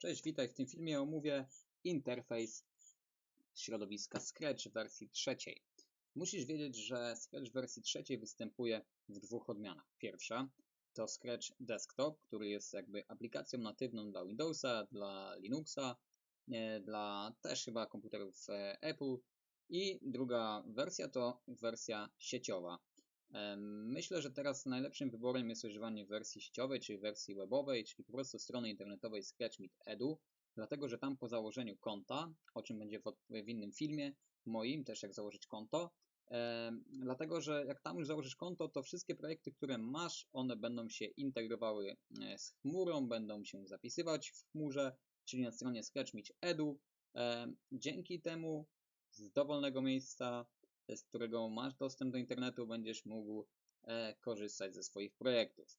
Cześć, witaj. W tym filmie omówię interfejs środowiska Scratch w wersji trzeciej. Musisz wiedzieć, że Scratch w wersji trzeciej występuje w dwóch odmianach. Pierwsza to Scratch Desktop, który jest jakby aplikacją natywną dla Windowsa, dla Linuxa, dla też chyba komputerów e, Apple. I druga wersja to wersja sieciowa. Myślę, że teraz najlepszym wyborem jest używanie wersji sieciowej, czyli wersji webowej, czyli po prostu strony internetowej ScratchMeet Edu, dlatego że tam po założeniu konta, o czym będzie w, innym filmie moim, też jak założyć konto, dlatego że jak tam już założysz konto, to wszystkie projekty, które masz, one będą się integrowały e, z chmurą, będą się zapisywać w chmurze, czyli na stronie ScratchMeet Edu. Dzięki temu z dowolnego miejsca z którego masz dostęp do internetu, będziesz mógł e, korzystać ze swoich projektów.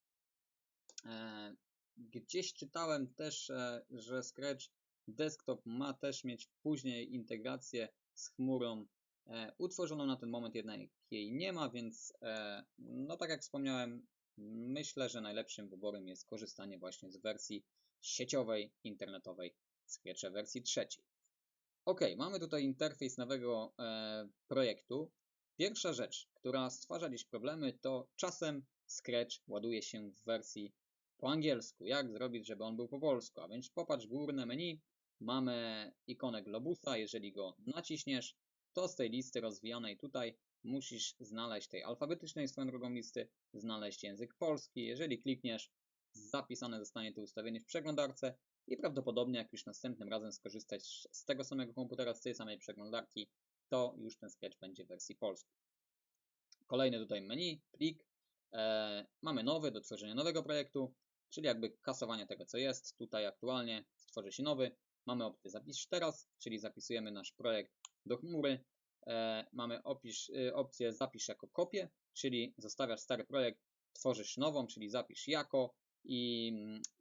E, gdzieś czytałem też, e, że Scratch Desktop ma też mieć później integrację z chmurą utworzoną na ten moment, jednak jej nie ma, więc no tak jak wspomniałem, myślę, że najlepszym wyborem jest korzystanie właśnie z wersji sieciowej, internetowej Scratcha wersji trzeciej. Ok, mamy tutaj interfejs nowego e, projektu. Pierwsza rzecz, która stwarza dziś problemy, to czasem Scratch ładuje się w wersji po angielsku. Jak zrobić, żeby on był po polsku? A więc popatrz górne menu, mamy ikonę globusa. Jeżeli go naciśniesz, to z tej listy rozwijanej tutaj musisz znaleźć tej alfabetycznej swoją drogą listy, znaleźć język polski. Jeżeli klikniesz, zapisane zostanie to ustawienie w przeglądarce i prawdopodobnie jak już następnym razem skorzystać z tego samego komputera, z tej samej przeglądarki, to już ten sketch będzie w wersji polskiej. Kolejny tutaj menu, plik. E, mamy nowy do tworzenia nowego projektu, czyli jakby kasowanie tego, co jest. Tutaj aktualnie stworzy się nowy. Mamy opcję zapisz teraz, czyli zapisujemy nasz projekt do chmury. E, mamy opisz, y, opcję zapisz jako kopię, czyli zostawiasz stary projekt, tworzysz nową, czyli zapisz jako i,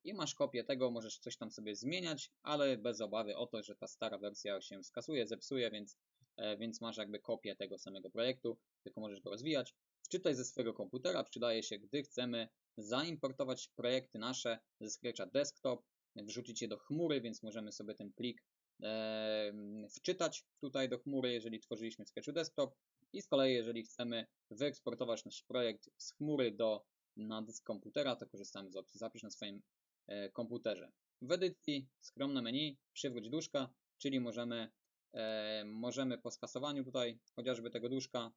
i masz kopię tego, możesz coś tam sobie zmieniać, ale bez obawy o to, że ta stara wersja się skasuje, zepsuje, więc, e, więc masz jakby kopię tego samego projektu, tylko możesz go rozwijać. Wczytaj ze swojego komputera, przydaje się, gdy chcemy zaimportować projekty nasze ze Scratcha Desktop, wrzucić je do chmury, więc możemy sobie ten plik e, wczytać tutaj do chmury, jeżeli tworzyliśmy w Scratchu Desktop i z kolei jeżeli chcemy wyeksportować nasz projekt z chmury do na dysk komputera, to korzystamy z opcji zapisz na swoim e, komputerze. W edycji skromne menu przywróć duszka, czyli możemy, e, możemy po skasowaniu tutaj chociażby tego duszka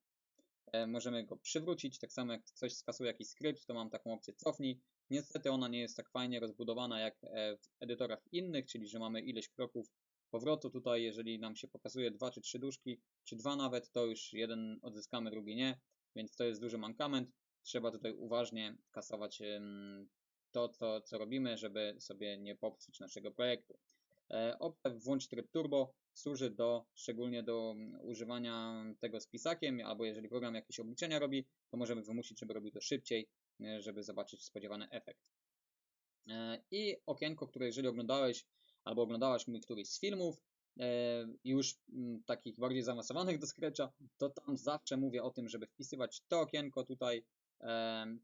e, możemy go przywrócić, tak samo jak coś skasuje jakiś skrypt, to mam taką opcję cofnij. Niestety ona nie jest tak fajnie rozbudowana jak w edytorach innych, czyli że mamy ileś kroków powrotu. Tutaj jeżeli nam się pokazuje dwa czy trzy duszki, czy dwa nawet, to już jeden odzyskamy, drugi nie, więc to jest duży mankament trzeba tutaj uważnie kasować to, co, co robimy, żeby sobie nie popsuć naszego projektu. E, opcja włącz tryb turbo służy do, szczególnie do używania tego z pisakiem, albo jeżeli program jakieś obliczenia robi, to możemy wymusić, żeby robił to szybciej, e, żeby zobaczyć spodziewany efekt. E, I okienko, które jeżeli oglądałeś albo oglądałaś mój któryś z filmów, już takich bardziej zaawansowanych do Scratcha, to tam zawsze mówię o tym, żeby wpisywać to okienko tutaj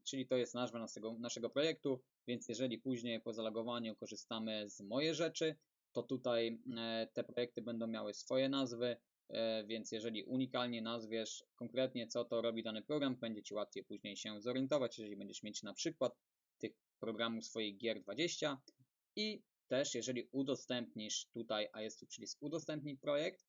czyli to jest nazwa naszego, naszego projektu, więc jeżeli później po zalogowaniu korzystamy z moje rzeczy, to tutaj e, te projekty będą miały swoje nazwy, e, więc jeżeli unikalnie nazwiesz konkretnie co to robi dany program, będzie Ci łatwiej później się zorientować, jeżeli będziesz mieć na przykład tych programów swoich gier 20 i też jeżeli udostępnisz tutaj, a jest tu przycisk udostępnij projekt,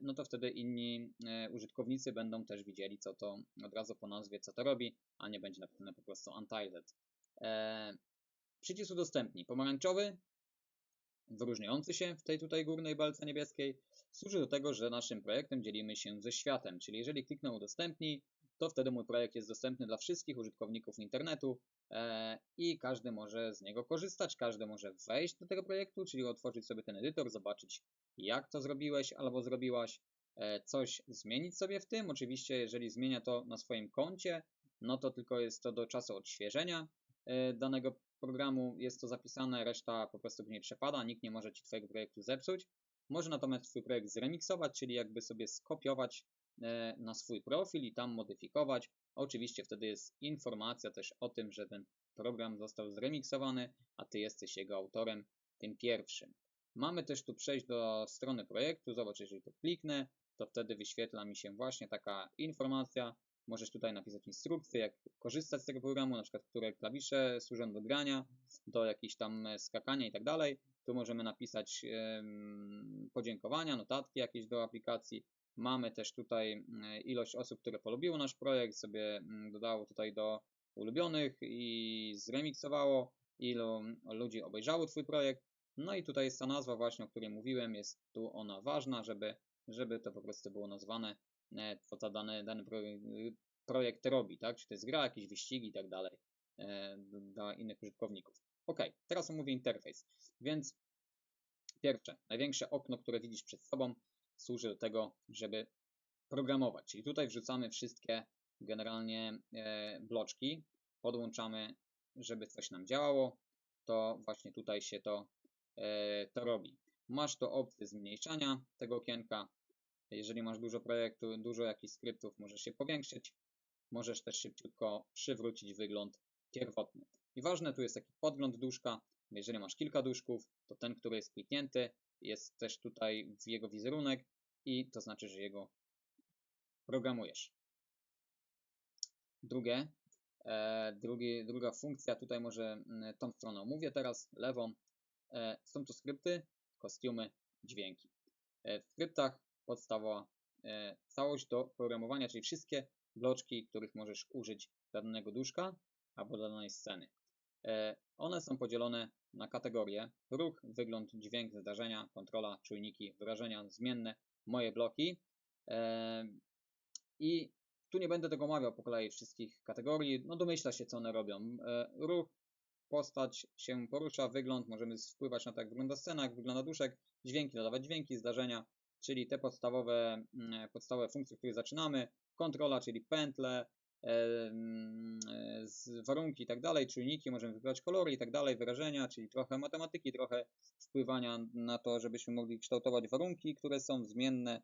no to wtedy inni e, użytkownicy będą też widzieli, co to od razu po nazwie, co to robi, a nie będzie napisane po prostu Untitled. E, przycisk udostępnij. Pomarańczowy, wyróżniający się w tej tutaj górnej belce niebieskiej, służy do tego, że naszym projektem dzielimy się ze światem. Czyli jeżeli kliknę udostępnij, to wtedy mój projekt jest dostępny dla wszystkich użytkowników internetu i każdy może z niego korzystać, każdy może wejść do tego projektu, czyli otworzyć sobie ten edytor, zobaczyć jak to zrobiłeś albo zrobiłaś, e, coś zmienić sobie w tym. Oczywiście, jeżeli zmienia to na swoim koncie, no to tylko jest to do czasu odświeżenia e, danego programu, jest to zapisane, reszta po prostu nie przepada, nikt nie może Ci Twojego projektu zepsuć. Może natomiast Twój projekt zremiksować, czyli jakby sobie skopiować e, na swój profil i tam modyfikować. Oczywiście wtedy jest informacja też o tym, że ten program został zremiksowany, a Ty jesteś jego autorem tym pierwszym. Mamy też tu przejść do strony projektu. Zobacz, jeżeli to kliknę, to wtedy wyświetla mi się właśnie taka informacja. Możesz tutaj napisać instrukcję, jak korzystać z tego programu, na przykład które klawisze służą do grania, do jakichś tam skakania i tak dalej. Tu możemy napisać podziękowania, notatki jakieś do aplikacji. Mamy też tutaj ilość osób, które polubiło nasz projekt, sobie dodało tutaj do ulubionych i zremiksowało, ilu ludzi obejrzało Twój projekt. No i tutaj jest ta nazwa właśnie, o której mówiłem, jest tu ona ważna, żeby, żeby to po prostu było nazwane, e, co ta dany, dany projekt robi, tak? Czy to jest gra, jakieś wyścigi i tak dalej e, dla innych użytkowników. Ok, teraz omówię interfejs. Więc pierwsze, największe okno, które widzisz przed sobą, służy do tego, żeby programować. Czyli tutaj wrzucamy wszystkie generalnie e, bloczki, podłączamy, żeby coś nam działało, to właśnie tutaj się to, to robi. Masz to opcję zmniejszania tego okienka. Jeżeli masz dużo projektu, dużo jakichś skryptów, możesz się powiększyć. Możesz też szybciutko przywrócić wygląd pierwotny. I ważne tu jest taki podgląd duszka. Jeżeli masz kilka duszków, to ten, który jest kliknięty, jest też tutaj w jego wizerunek i to znaczy, że jego programujesz. Drugie, e, drugi, druga funkcja, tutaj może tą stroną mówię teraz, lewą, e, są to skrypty, kostiumy, dźwięki. E, w skryptach podstawowa e, całość do programowania, czyli wszystkie bloczki, których możesz użyć dla danego duszka albo dla danej sceny. E, one są podzielone na kategorie ruch, wygląd, dźwięk, zdarzenia, kontrola, czujniki, wyrażenia, zmienne, moje bloki. E, I tu nie będę tego omawiał po kolei wszystkich kategorii, no domyśla się co one robią. E, ruch, postać się porusza, wygląd, możemy wpływać na to jak wygląda scena, jak wygląda duszek, dźwięki, dodawać dźwięki, zdarzenia, czyli te podstawowe, mm, podstawowe funkcje, które zaczynamy, kontrola, czyli pętle, warunki i tak dalej, czujniki, możemy wybrać kolory i tak dalej, wyrażenia, czyli trochę matematyki, trochę wpływania na to, żebyśmy mogli kształtować warunki, które są zmienne,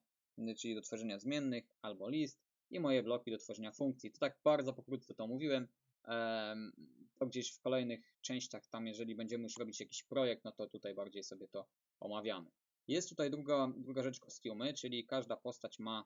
czyli do tworzenia zmiennych albo list i moje bloki do tworzenia funkcji. To tak bardzo pokrótce to mówiłem. To gdzieś w kolejnych częściach, tam jeżeli będziemy już robić jakiś projekt, no to tutaj bardziej sobie to omawiamy. Jest tutaj druga, druga rzecz kostiumy, czyli każda postać ma,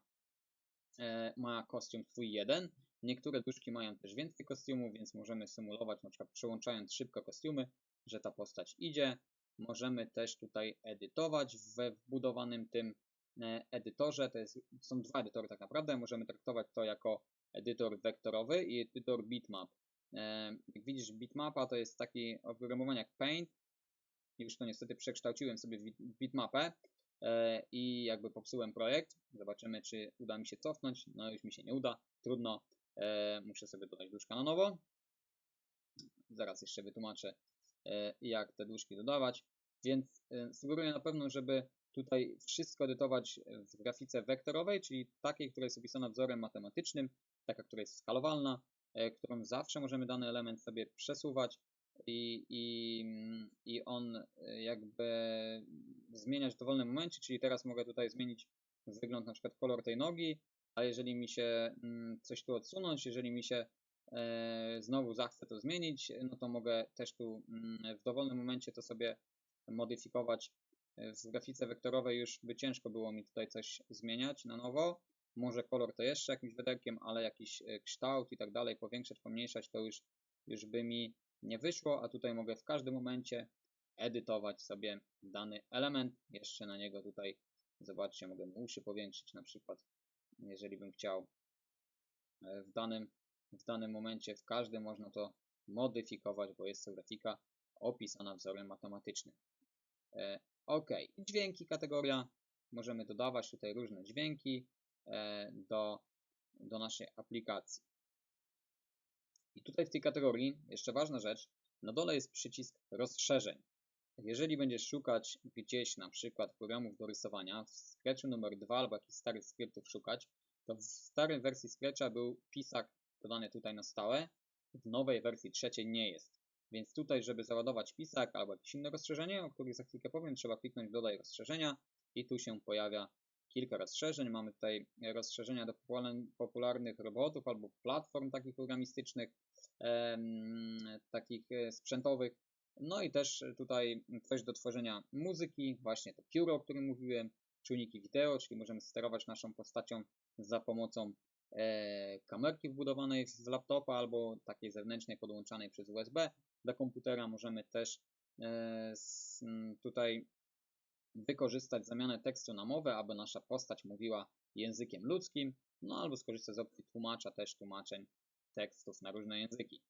e, ma kostium swój jeden. Niektóre duszki mają też więcej kostiumów, więc możemy symulować na przykład przełączając szybko kostiumy, że ta postać idzie. Możemy też tutaj edytować we wbudowanym tym e, edytorze. To jest, są dwa edytory tak naprawdę. Możemy traktować to jako edytor wektorowy i edytor bitmap. Jak widzisz, bitmapa to jest taki oprogramowanie jak Paint. Już to niestety przekształciłem sobie w bitmapę e, i jakby popsułem projekt. Zobaczymy, czy uda mi się cofnąć. No już mi się nie uda. Trudno. E, muszę sobie dodać duszka na nowo. Zaraz jeszcze wytłumaczę, e, jak te duszki dodawać. Więc sugeruję na pewno, żeby tutaj wszystko edytować w grafice wektorowej, czyli takiej, która jest opisana wzorem matematycznym, taka, która jest skalowalna, którą zawsze możemy dany element sobie przesuwać i, i, i on jakby zmieniać w dowolnym momencie, czyli teraz mogę tutaj zmienić wygląd, na przykład kolor tej nogi, a jeżeli mi się mm, coś tu odsunąć, jeżeli mi się e, znowu zachce to zmienić, no to mogę też tu mm, w dowolnym momencie to sobie modyfikować. W grafice wektorowej już by ciężko było mi tutaj coś zmieniać na nowo. Może kolor to jeszcze jakimś wederkiem, ale jakiś e, kształt i tak dalej, powiększać, pomniejszać to już, już by mi nie wyszło, a tutaj mogę w każdym momencie edytować sobie dany element. Jeszcze na niego tutaj, zobaczcie, mogę uszy powiększyć na przykład jeżeli bym chciał e, w danym, w danym momencie, w każdym można to modyfikować, bo jest to grafika opisana wzorem matematycznym. E, ok, dźwięki kategoria. Możemy dodawać tutaj różne dźwięki do, do naszej aplikacji. I tutaj w tej kategorii jeszcze ważna rzecz, na dole jest przycisk rozszerzeń. Jeżeli będziesz szukać gdzieś na przykład programów do rysowania, w Scratchu numer 2 albo jakichś starych skryptów szukać, to w starej wersji Scratcha był pisak dodany tutaj na stałe, w nowej wersji trzeciej nie jest. Więc tutaj, żeby załadować pisak albo jakieś inne rozszerzenie, o których za chwilkę powiem, trzeba kliknąć dodaj rozszerzenia i tu się pojawia kilka rozszerzeń. Mamy tutaj rozszerzenia do popularnych robotów albo platform takich programistycznych, takich e, sprzętowych, No i też tutaj coś do tworzenia muzyki, właśnie to pióro, o którym mówiłem, czujniki wideo, czyli możemy sterować naszą postacią za pomocą e, kamerki wbudowanej w laptopa albo takiej zewnętrznej podłączanej przez USB do komputera. Możemy też e, tutaj wykorzystać zamianę tekstu na mowę, aby nasza postać mówiła językiem ludzkim, no albo skorzystać z opcji tłumacza też tłumaczeń tekstów na różne języki.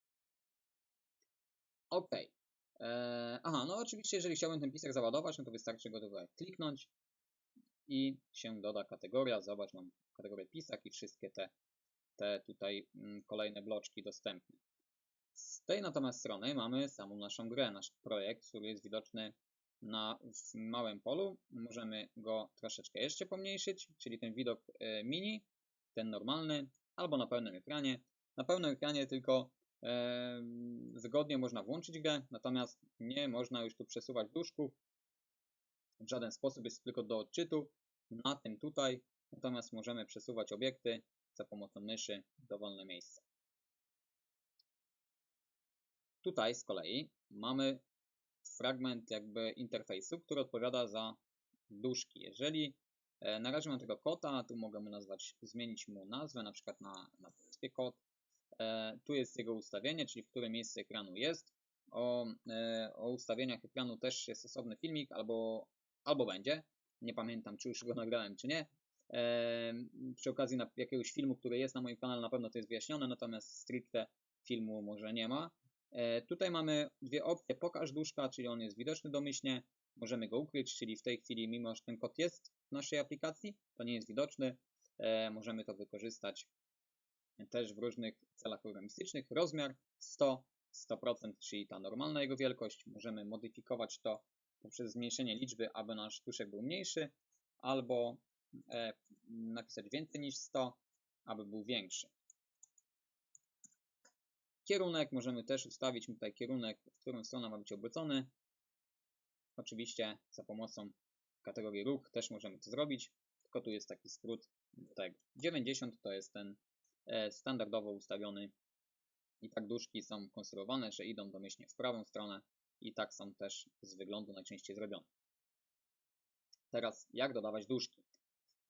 OK. Eee, aha, no oczywiście, jeżeli chciałbym ten pisek załadować, no to wystarczy go tutaj kliknąć i się doda kategoria. Zobacz, mam kategorię pisak i wszystkie te, te tutaj mm, kolejne bloczki dostępne. Z tej natomiast strony mamy samą naszą grę, nasz projekt, który jest widoczny na małym polu. Możemy go troszeczkę jeszcze pomniejszyć, czyli ten widok e, mini, ten normalny, albo na pełnym ekranie. Na pełnym ekranie tylko e, wygodnie można włączyć grę, natomiast nie można już tu przesuwać duszków. W żaden sposób jest tylko do odczytu na tym tutaj, natomiast możemy przesuwać obiekty za pomocą myszy w dowolne miejsce. Tutaj z kolei mamy fragment jakby interfejsu, który odpowiada za duszki. Jeżeli e, na razie mam tego kota, tu mogę mu nazwać, zmienić mu nazwę, na przykład na, na kot. E, tu jest jego ustawienie, czyli w którym miejscu ekranu jest. O, e, o ustawieniach ekranu też jest osobny filmik, albo, albo będzie. Nie pamiętam, czy już go nagrałem, czy nie. Przy okazji jakiegoś filmu, który jest na moim kanale, na pewno to jest wyjaśnione, natomiast stricte filmu może nie ma. E, tutaj mamy dwie opcje. Pokaż duszka, czyli on jest widoczny domyślnie. Możemy go ukryć, czyli w tej chwili, mimo że ten kod jest w naszej aplikacji, to nie jest widoczny. E, możemy to wykorzystać też w różnych celach programistycznych. Rozmiar 100, 100%, czyli ta normalna jego wielkość. Możemy modyfikować to poprzez zmniejszenie liczby, aby nasz duszek był mniejszy, albo e, napisać więcej niż 100, aby był większy. Kierunek możemy też ustawić tutaj kierunek, w którą stronę ma być obrócony. Oczywiście za pomocą kategorii ruch też możemy to zrobić, tylko tu jest taki skrót tego. 90 to jest ten e, standardowo ustawiony i tak duszki są konstruowane, że idą domyślnie w prawą stronę i tak są też z wyglądu najczęściej zrobione. Teraz jak dodawać duszki?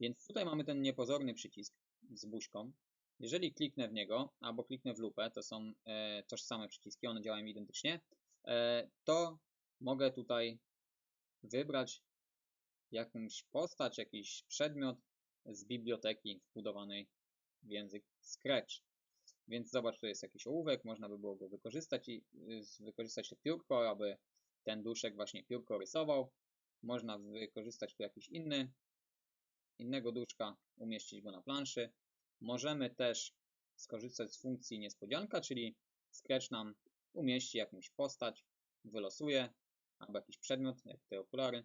Więc tutaj mamy ten niepozorny przycisk z buźką, jeżeli kliknę w niego, albo kliknę w lupę, to są e, tożsame przyciski, one działają identycznie, e, to mogę tutaj wybrać jakąś postać, jakiś przedmiot z biblioteki wbudowanej w język Scratch. Więc zobacz, tu jest jakiś ołówek, można by było go wykorzystać i wykorzystać to piórko, aby ten duszek właśnie piórko rysował. Można wykorzystać tu jakiś inny, innego duszka, umieścić go na planszy. Możemy też skorzystać z funkcji niespodzianka, czyli Scratch nam umieści jakąś postać, wylosuje, albo jakiś przedmiot, jak te okulary.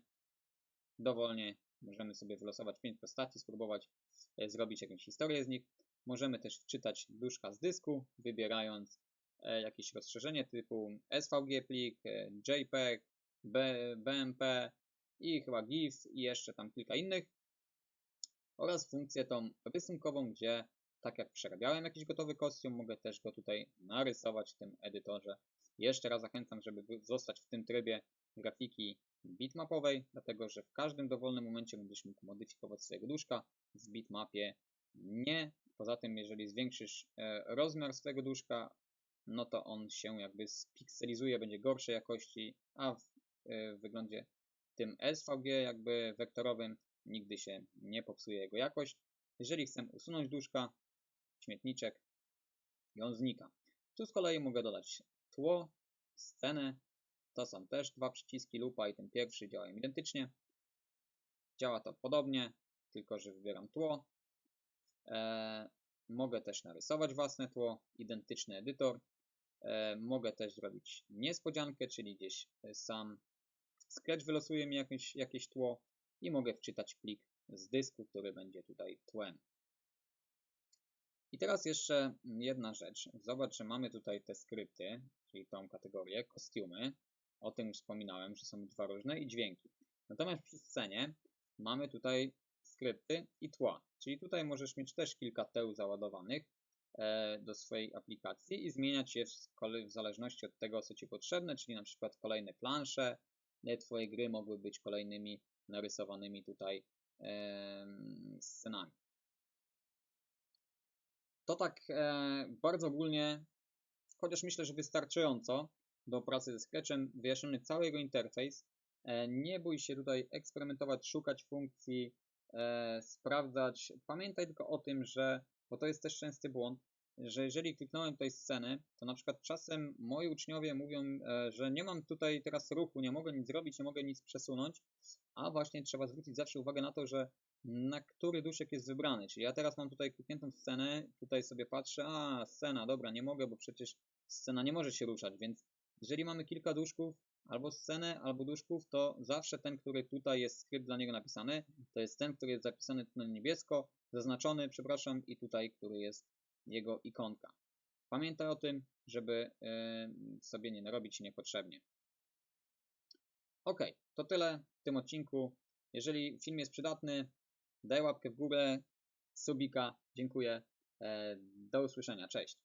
Dowolnie możemy sobie wylosować 5 postaci, spróbować e, zrobić jakąś historię z nich. Możemy też wczytać duszka z dysku, wybierając e, jakieś rozszerzenie typu SVG plik, e, JPEG, BMP i chyba GIF i jeszcze tam kilka innych oraz funkcję tą rysunkową, gdzie tak jak przerabiałem jakiś gotowy kostium, mogę też go tutaj narysować w tym edytorze. Jeszcze raz zachęcam, żeby zostać w tym trybie grafiki bitmapowej, dlatego że w każdym dowolnym momencie będziesz mógł modyfikować swojego duszka. W bitmapie nie. Poza tym, jeżeli zwiększysz e, rozmiar swojego duszka, no to on się jakby spikselizuje, będzie gorszej jakości, a w e, wyglądzie tym SVG jakby wektorowym nigdy się nie popsuje jego jakość. Jeżeli chcę usunąć duszka, śmietniczek i on znika. Tu z kolei mogę dodać tło, scenę. To są też dwa przyciski lupa i ten pierwszy działają identycznie. Działa to podobnie, tylko że wybieram tło. E, mogę też narysować własne tło, identyczny edytor. E, mogę też zrobić niespodziankę, czyli gdzieś sam Scratch wylosuje mi jakieś, jakieś tło i mogę wczytać plik z dysku, który będzie tutaj tłem. I teraz jeszcze jedna rzecz. Zobacz, że mamy tutaj te skrypty, czyli tą kategorię, kostiumy. O tym wspominałem, że są dwa różne i dźwięki. Natomiast przy scenie mamy tutaj skrypty i tła. Czyli tutaj możesz mieć też kilka teł załadowanych. e, do swojej aplikacji i zmieniać je w zależności od tego, co Ci potrzebne, czyli na przykład kolejne plansze e, Twoje gry mogły być kolejnymi narysowanymi tutaj scenami. To tak e, bardzo ogólnie, chociaż myślę, że wystarczająco do pracy ze Sketchem, wyjaśniony cały jego interfejs. E, nie bój się tutaj eksperymentować, szukać funkcji, e, sprawdzać. Pamiętaj tylko o tym, że, bo to jest też częsty błąd, że jeżeli kliknąłem tutaj sceny, to na przykład czasem moi uczniowie mówią, e, że nie mam tutaj teraz ruchu, nie mogę nic zrobić, nie mogę nic przesunąć, a właśnie trzeba zwrócić zawsze uwagę na to, że na który duszek jest wybrany. Czyli ja teraz mam tutaj klikniętą scenę, tutaj sobie patrzę, a scena, dobra, nie mogę, bo przecież scena nie może się ruszać, więc jeżeli mamy kilka duszków, albo scenę, albo duszków, to zawsze ten, który tutaj jest skrypt dla niego napisany, to jest ten, który jest zapisany na niebiesko, zaznaczony, przepraszam, i tutaj, który jest jego ikonka. Pamiętaj o tym, żeby y, sobie nie narobić niepotrzebnie. Ok, to tyle w tym odcinku. Jeżeli film jest przydatny, daj łapkę w górę, subika. Dziękuję. E, Do usłyszenia. Cześć.